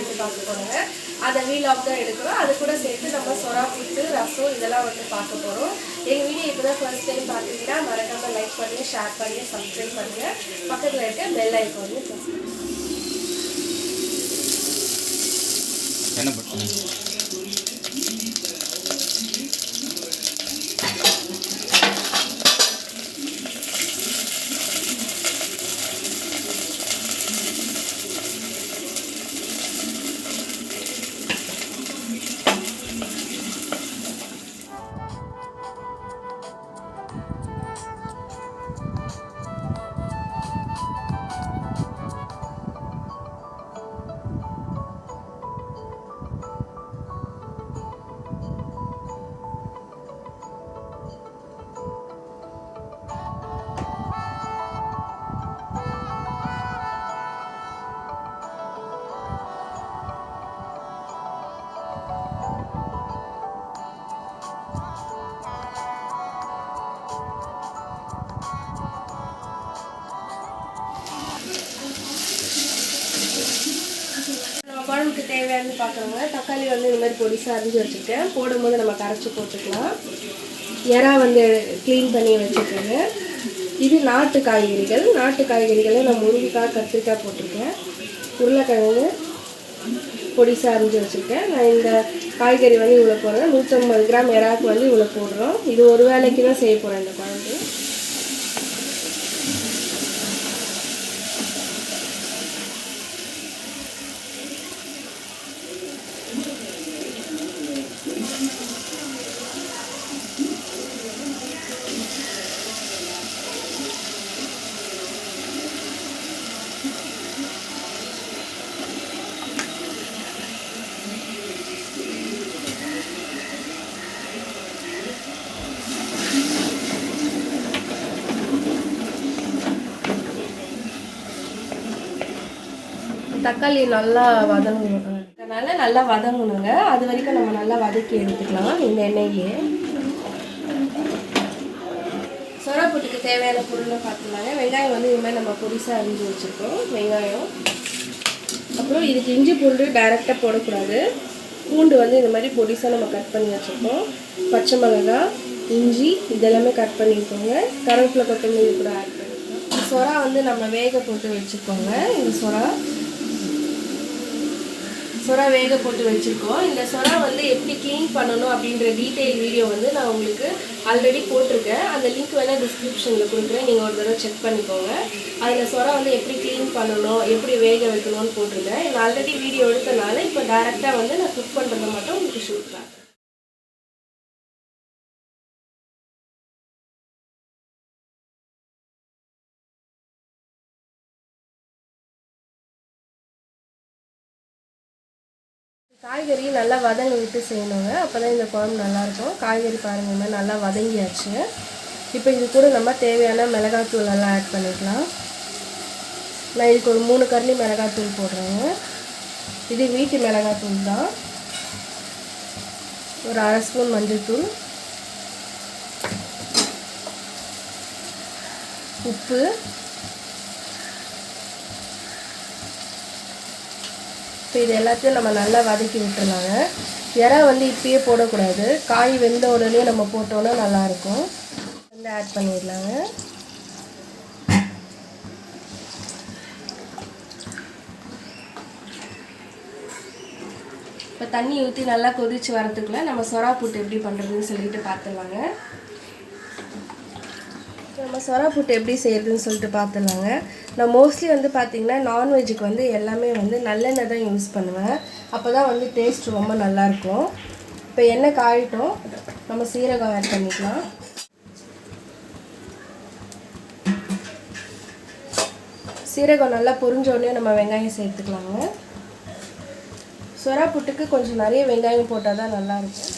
சொல்லிட்டு பார்க்க அதை வீலாக் தான் எடுக்கிறோம். அது கூட சேர்த்து நம்ம சொரா புட்டு ரசம் இதெல்லாம் வந்து பார்க்க போகிறோம் எங்கள் வீடியோ இப்போ தான் ஃபர்ஸ்ட் டைம் பார்த்தீங்கன்னா மறக்காமல் லைக் பண்ணி ஷேர் பண்ணி சப்ஸ்கிரைப் பண்ணுங்கள் பக்கத்தில் இருக்க பெல் ஐக்கான் வந்து என்ன பண்ணுங்க குழம்புக்கு பார்க்குறவங்க தக்காளி வந்து இந்த மாதிரி பொடிசாக அரிஞ்சு வச்சுருக்கேன். போடும்போது நம்ம கரைச்சி போட்டுக்கலாம். எறா வந்து க்ளீன் பண்ணி வச்சுருக்கேங்க. இது நாட்டு காய்கறிகள். நாட்டு காய்கறிகளை நான் முருங்கைக்காய் கத்திரிக்காய் போட்டிருக்கேன். உருளைக்கிழங்கு பொடிசாக அரிஞ்சு வச்சுருக்கேன். நான் இந்த காய்கறி வந்து இவ்வளோ போடுறேன். நூற்றம்பது கிராம் எறாக்கு வந்து இவ்வளோ போடுறோம். இது ஒரு வேளைக்கு தான் செய்ய போகிறேன் இந்த குழம்பு. தக்காளி நல்லா வதங்கணும். அதனால நல்லா வதங்கணுங்க. அது வரைக்கும் நம்ம நல்லா வதக்கி எடுத்துக்கலாம் இந்த எண்ணெயிலே சொரப்புட்டுக்கு தேவையான பொருளை பார்த்துலாங்க வெங்காயம் வந்து இதுமாதிரி நம்ம பொடிசாக அரிஞ்சு வச்சுருக்கோம். வெங்காயம். அப்புறம் இதுக்கு இஞ்சி பூண்டு டைரெக்டாக போடக்கூடாது. பூண்டு வந்து இந்த மாதிரி பொடிசாக நம்ம கட் பண்ணி வச்சுருக்கோம். பச்சை மிளகாய் இஞ்சி இதெல்லாமே கட் பண்ணிக்கோங்க. கருவேப்பிலை கொத்தமல்லி கூட ஆட் பண்ணிக்கலாம். சொரா வந்து நம்ம வேக போட்டு வச்சுக்கோங்க. இந்த சொரா சொரா வேக போட்டு வச்சுருக்கோம். இந்த சொரா வந்து எப்படி க்ளீன் பண்ணணும் அப்படின்ற டீட்டெயில் வீடியோ வந்து நான் உங்களுக்கு ஆல்ரெடி போட்டிருக்கேன். அந்த லிங்க் வேணால் டிஸ்கிரிப்ஷனில் கொடுக்குறேன். நீங்கள் ஒரு தடவை செக் பண்ணிக்கோங்க. அதில் சொரா வந்து எப்படி க்ளீன் பண்ணணும் எப்படி வேக வைக்கணும்னு போட்டிருக்கேன் நான் ஆல்ரெடி வீடியோ எடுத்தனால இப்போ டேரெக்டாக வந்து நான் குக் பண்ணுறதை மட்டும் உங்களுக்கு ஷூட் பண்ணுறேன் காய்கறி நல்லா வதங்க விட்டு செய்யணுங்க. அப்போ தான் இந்த குழம்பு நல்லாயிருக்கும். காய்கறி பாருங்கள் இந்த மாதிரி நல்லா வதங்கியாச்சு. இப்போ இது கூட நம்ம தேவையான மிளகாத்தூள் எல்லாம் ஆட் பண்ணிக்கலாம். நான் இதுக்கு ஒரு மூணு கரண்டி மிளகாத்தூள் போடுறேங்க. இது வீட்டு மிளகாத்தூள் தான். ஒரு அரை ஸ்பூன் மஞ்சள்தூள் உப்பு. இப்போ இது எல்லாத்தையும் நம்ம நல்லா வதக்கி விட்டுருலாங்க இறா வந்து இப்பயே போடக்கூடாது. காய் வெந்த உடனே நம்ம போட்டோன்னா நல்லாயிருக்கும். வந்து ஆட் பண்ணிடலாங்க. இப்போ தண்ணி ஊற்றி நல்லா கொதிச்சு வரத்துக்குள்ளே நம்ம சொரா புட்டு எப்படி பண்ணுறதுன்னு சொல்லிட்டு பார்த்துடலாங்க. நம்ம சொரா புட்டு எப்படி செய்கிறதுன்னு சொல்லிட்டு பார்த்துலாங்க நான் மோஸ்ட்லி வந்து பார்த்தீங்கன்னா நான்வெஜ்ஜுக்கு வந்து எல்லாமே வந்து நல்லெண்ணெய் தான் யூஸ் பண்ணுவேன். அப்போ தான் வந்து டேஸ்ட் ரொம்ப நல்லாயிருக்கும். இப்போ எண்ணெய் காயிட்டும். நம்ம சீரகம் ஆட் பண்ணிக்கலாம். சீரகம் நல்லா பொரிஞ்சோடனே நம்ம வெங்காயம் சேர்த்துக்கலாங்க. சொரா புட்டுக்கு கொஞ்சம் நிறைய வெங்காயம் போட்டால் தான் நல்லாயிருக்கும்.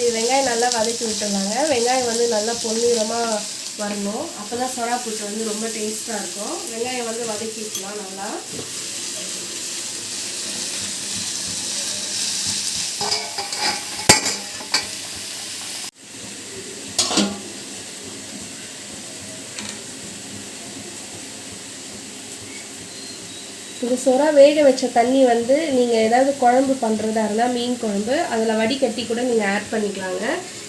இப்போ இது வெங்காயம் நல்லா வதக்கி விட்டுருந்தாங்க. வெங்காயம் வந்து நல்லா பொன்னிறமாக வரணும். அப்போ தான் சொரா புட்டு வந்து ரொம்ப டேஸ்ட்டாக இருக்கும். வெங்காயம் வந்து வதக்கிக்கலாம் நல்லா. இந்த சொரா வேக வச்ச தண்ணி வந்து நீங்கள் ஏதாவது குழம்பு பண்ணுறதா இருந்தால் மீன் குழம்பு அதில் வடிகட்டி கூட நீங்கள் ஆட் பண்ணிக்கலாங்க.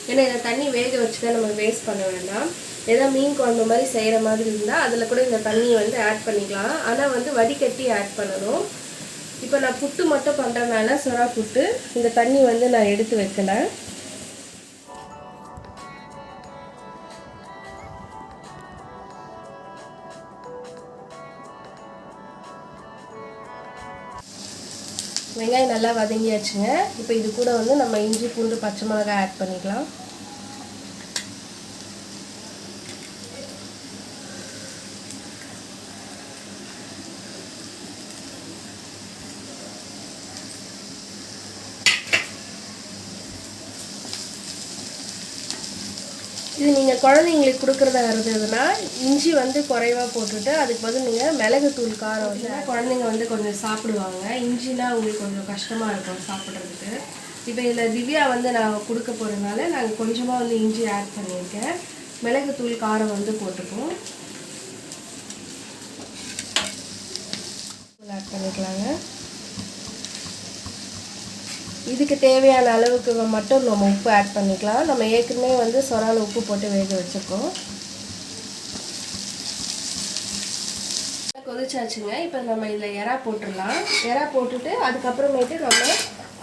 ஏன்னா இந்த தண்ணி வேக வச்சு தான் நம்ம வேஸ்ட் பண்ண வேண்டாம். ஏதாவது மீன் குழம்பு மாதிரி செய்கிற மாதிரி இருந்தால் அதில் கூட இந்த தண்ணியை வந்து ஆட் பண்ணிக்கலாம். ஆனால் வந்து வடிகட்டி ஆட் பண்ணணும். இப்போ நான் புட்டு மட்டும் பண்ணுறதுனால சொரா புட்டு. இந்த தண்ணி வந்து நான் எடுத்து வைக்கலை. வெங்காயம் நல்லா வதங்கியாச்சுங்க. இப்போ இது கூட வந்து நம்ம இஞ்சி பூண்டு பச்சை மிளகாய் ஆட் பண்ணிக்கலாம். இது நீங்கள் குழந்தைங்களுக்கு கொடுக்குறதா இருந்ததுன்னா இஞ்சி வந்து குறைவாக போட்டுட்டு அதுக்கு பதில் நீங்கள் மிளகுத்தூள் காரம் வந்து குழந்தைங்க வந்து கொஞ்சம் சாப்பிடுவாங்க. இஞ்சினா உங்களுக்கு கொஞ்சம் கஷ்டமாக இருக்கும் சாப்பிட்றதுக்கு. இப்போ இதில் திவ்யா வந்து நான் கொடுக்க போகிறதுனால நாங்கள் கொஞ்சமாக வந்து இஞ்சி ஆட் பண்ணியிருக்கேன். மிளகுத்தூள் காரம் வந்து போட்டுப்போம். ஆட் பண்ணிக்கலாங்க. இதுக்கு தேவையான அளவுக்கு மட்டும் நம்ம உப்பு ஆட் பண்ணிக்கலாம். நம்ம ஏற்கனவே வந்து சொரால உப்பு போட்டு வேக வச்சுருக்கோம். கொதிச்சாச்சுங்க. இப்போ நம்ம இதில் எறா போட்டுடலாம். எறா போட்டுட்டு அதுக்கப்புறமேட்டு நம்ம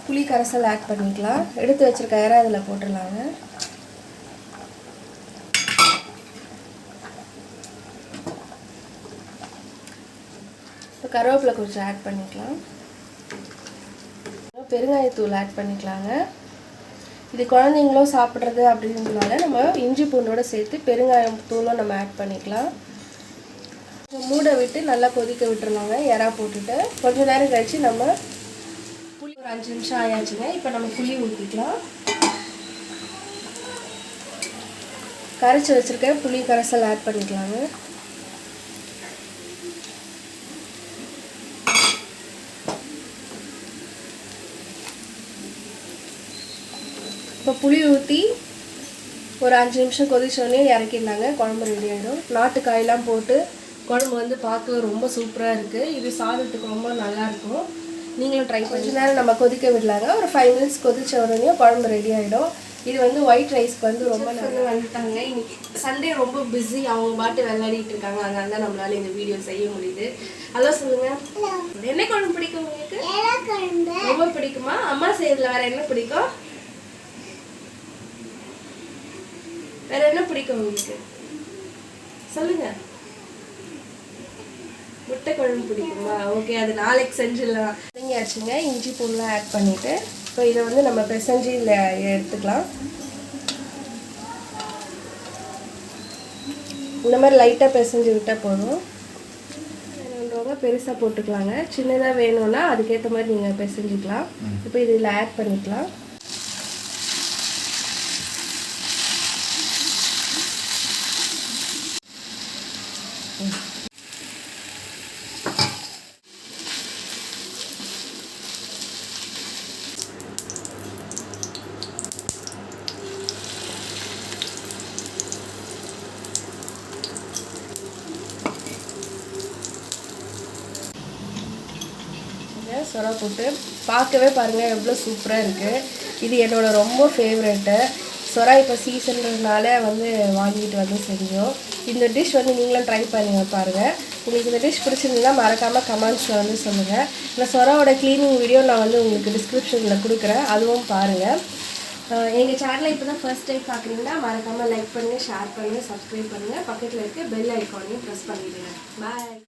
புளி கரைசல் ஆட் பண்ணிக்கலாம். எடுத்து வச்சிருக்க எறா இதில் போட்டுடலாங்க. இப்போ கருவேப்பிலை கொஞ்சம் ஆட் பண்ணிக்கலாம். பெருங்காயத்தூள் ஆட் பண்ணிக்கலாங்க. இது குழந்தைங்களும் சாப்பிட்றது அப்படின்றதுனால நம்ம இஞ்சி பூண்டோட சேர்த்து பெருங்காயம் தூளும் நம்ம ஆட் பண்ணிக்கலாம். கொஞ்சம் மூட விட்டு நல்லா கொதிக்க விட்டுருலாங்க இறா போட்டுட்டு. கொஞ்சம் நேரம் கழித்து நம்ம புளி ஒரு அஞ்சு நிமிஷம் ஆயாச்சுங்க இப்போ நம்ம புளி ஊற்றிக்கலாம் கரைச்சி வச்சுருக்க புளி கரைசல் ஆட் பண்ணிக்கலாங்க. புளி ஊற்றி ஒரு அஞ்சு நிமிஷம் கொதிச்சோடனே இறக்கிடலாங்க. குழம்பு ரெடி ஆகிடும் நாட்டு காயெல்லாம் போட்டு குழம்பு வந்து பார்க்கவே ரொம்ப சூப்பராக இருக்குது இது சாதத்துக்கு ரொம்ப நல்லாயிருக்கும் நீங்களும் ட்ரை கொஞ்ச நேரம் நம்ம கொதிக்க விடலாங்க. ஒரு ஃபைவ் மினிட்ஸ் கொதிச்ச உடனே குழம்பு ரெடி ஆகிடும் இது வந்து ஒயிட் ரைஸ்க்கு வந்து ரொம்ப நல்லா வந்துட்டாங்க. இன்னைக்கு சண்டே ரொம்ப பிஸி அவங்க பாட்டு விளையாடிட்டு இருக்காங்க. அதனால தான் நம்மளால இந்த வீடியோ செய்ய முடியுது. ஹலோ சொல்லுங்க. என்ன குழம்பு பிடிக்கும் உங்களுக்கு? ரொம்ப பிடிக்குமா? அம்மா செய்யறதுல வேற என்ன பிடிக்கும் வேற என்ன பிடிக்கும் உங்களுக்கு சொல்லுங்க. முட்டை குழம்பு பிடிக்குமா? ஓகே அது நாளைக்கு செஞ்சிடலாம் செஞ்சாச்சுங்க இஞ்சி பூண்டுலாம் ஆட் பண்ணிட்டு இப்போ இதை வந்து நம்ம பிசைஞ்சு இதில் எடுத்துக்கலாம். இந்த மாதிரி லைட்டாக பிசைஞ்சு விட்டால் போதும். வேணுன்றவங்க பெருசாக போட்டுக்கலாங்க. சின்னதாக வேணும்னா அதுக்கேற்ற மாதிரி நீங்கள் பிசைஞ்சிக்கலாம் இப்போ இதில் ஆட் பண்ணிக்கலாம். சொரா போட்டு பார்க்கவே பாருங்கள் எவ்வளோ சூப்பராக இருக்குது இது என்னோடய ரொம்ப ஃபேவரெட்டு சொரா இப்போ சீசன்றதுனால வந்து வாங்கிட்டு வந்து செஞ்சோம். இந்த டிஷ் வந்து நீங்களும் ட்ரை பண்ணுங்கள் பாருங்கள் உங்களுக்கு இந்த டிஷ் பிடிச்சிருந்ததுன்னா மறக்காமல் கமெண்ட்ஸில் வந்து சொல்லுங்கள் இந்த சொராவோட க்ளீனிங் வீடியோ நான் வந்து உங்களுக்கு டிஸ்கிரிப்ஷனில் கொடுக்குறேன். அதுவும் பாருங்கள் எங்கள் சேனலை இப்போ தான் ஃபர்ஸ்ட் டைம் பார்க்குறீங்கன்னா மறக்காமல் லைக் பண்ணுங்கள் ஷேர் பண்ணுங்கள் சப்ஸ்கிரைப் பண்ணுங்கள் பக்கத்தில் இருக்க பெல் ஐக்கானையும் ப்ரெஸ் பண்ணிவிடுங்க பாய்